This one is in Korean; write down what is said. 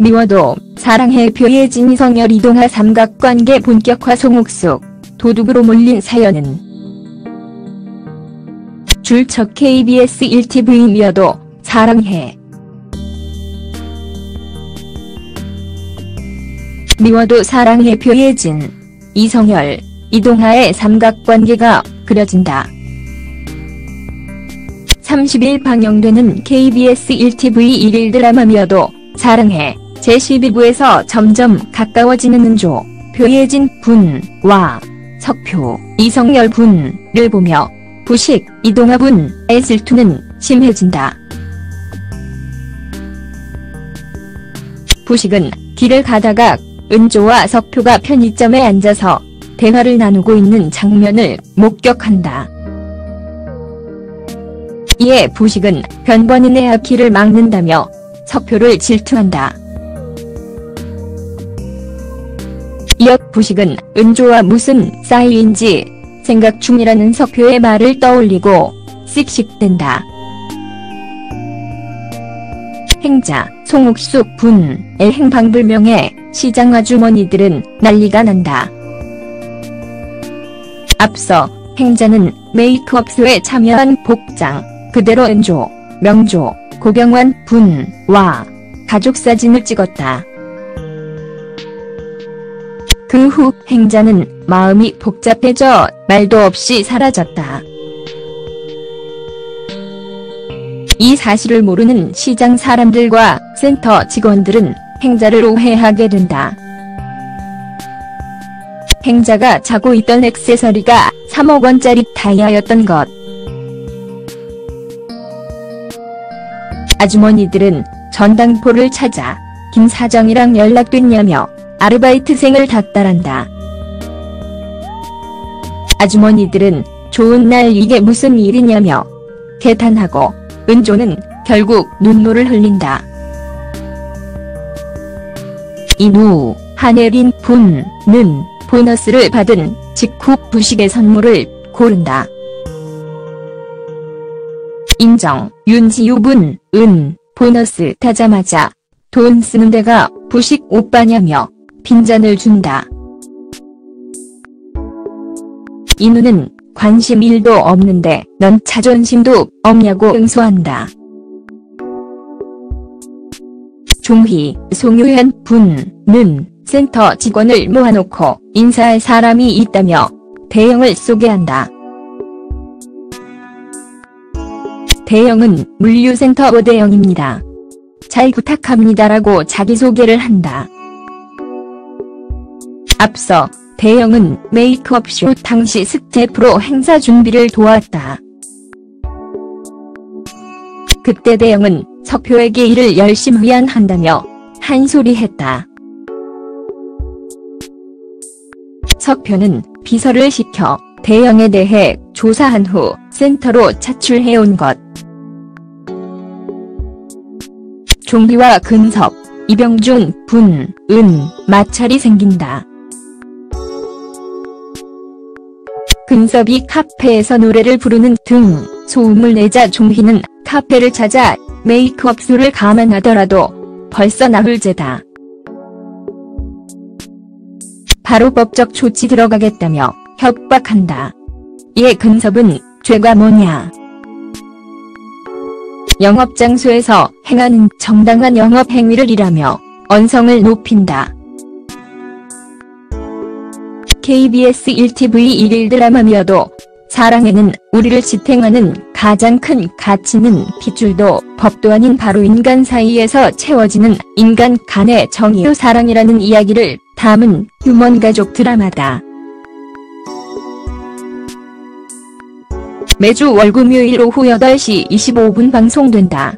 미워도 사랑해 표예진 이성열 이동하 삼각관계 본격화 송옥숙 도둑으로 몰린 사연은 줄척 KBS 1TV 미워도 사랑해 미워도 사랑해 표예진 이성열 이동하의 삼각관계가 그려진다. 30일 방영되는 KBS 1TV 1일 드라마 미워도 사랑해 제12부에서 점점 가까워지는 은조, 표예진 분과 석표, 이성열 분을 보며 부식, 이동하 분의 질투는 심해진다. 부식은 길을 가다가 은조와 석표가 편의점에 앉아서 대화를 나누고 있는 장면을 목격한다. 이에 부식은 변번인의 앞길을 막는다며 석표를 질투한다. 이어 부식은 은조와 무슨 사이인지 생각 중이라는 석표의 말을 떠올리고 씩씩댄다. 행자 송옥숙 분의 행방불명에 시장 아주머니들은 난리가 난다. 앞서 행자는 메이크업쇼에 참여한 복장, 그대로 은조, 명조, 고병환 분과 가족 사진을 찍었다. 그 후 행자는 마음이 복잡해져 말도 없이 사라졌다. 이 사실을 모르는 시장 사람들과 센터 직원들은 행자를 오해하게 된다. 행자가 자고 있던 액세서리가 3억 원짜리 다이아였던 것. 아주머니들은 전당포를 찾아 김 사장이랑 연락됐냐며 아르바이트생을 닥달한다. 아주머니들은 좋은 날 이게 무슨 일이냐며 개탄하고 은조는 결국 눈물을 흘린다. 이후 한혜린 분은 보너스를 받은 직후 부식의 선물을 고른다. 인정, 윤지우 분, 은, 보너스 타자마자 돈 쓰는 데가 부식 오빠냐며 빈잔을 준다. 인우는 관심 일도 없는데 넌 자존심도 없냐고 응수한다. 종희, 송유현 분은 센터 직원을 모아놓고 인사할 사람이 있다며 대영을 소개한다. 대영은 물류센터 오대영입니다. 잘 부탁합니다라고 자기소개를 한다. 앞서 대영은 메이크업 쇼 당시 스태 프로 행사 준비를 도왔다. 그때 대영은 석표에게 일을 열심히 한다며 한 소리 했다. 석표는 비서를 시켜 대영에 대해 조사한 후 센터로 차출해온 것. 종희와 근섭, 이병준, 분, 은, 마찰이 생긴다. 근섭이 카페에서 노래를 부르는 등 소음을 내자 종희는 카페를 찾아 메이크업쇼를 감안하더라도 벌써 나흘째다. 바로 법적 조치 들어가겠다며 협박한다. 이에 근섭은 죄가 뭐냐. 영업장소에서 행하는 정당한 영업행위를 이라며 언성을 높인다. KBS 1TV 1일 드라마미어도 사랑에는 우리를 지탱하는 가장 큰 가치는 핏줄도 법도 아닌 바로 인간 사이에서 채워지는 인간 간의 정의요 사랑이라는 이야기를 담은 휴먼 가족 드라마다. 매주 월금요일 오후 8시 25분 방송된다.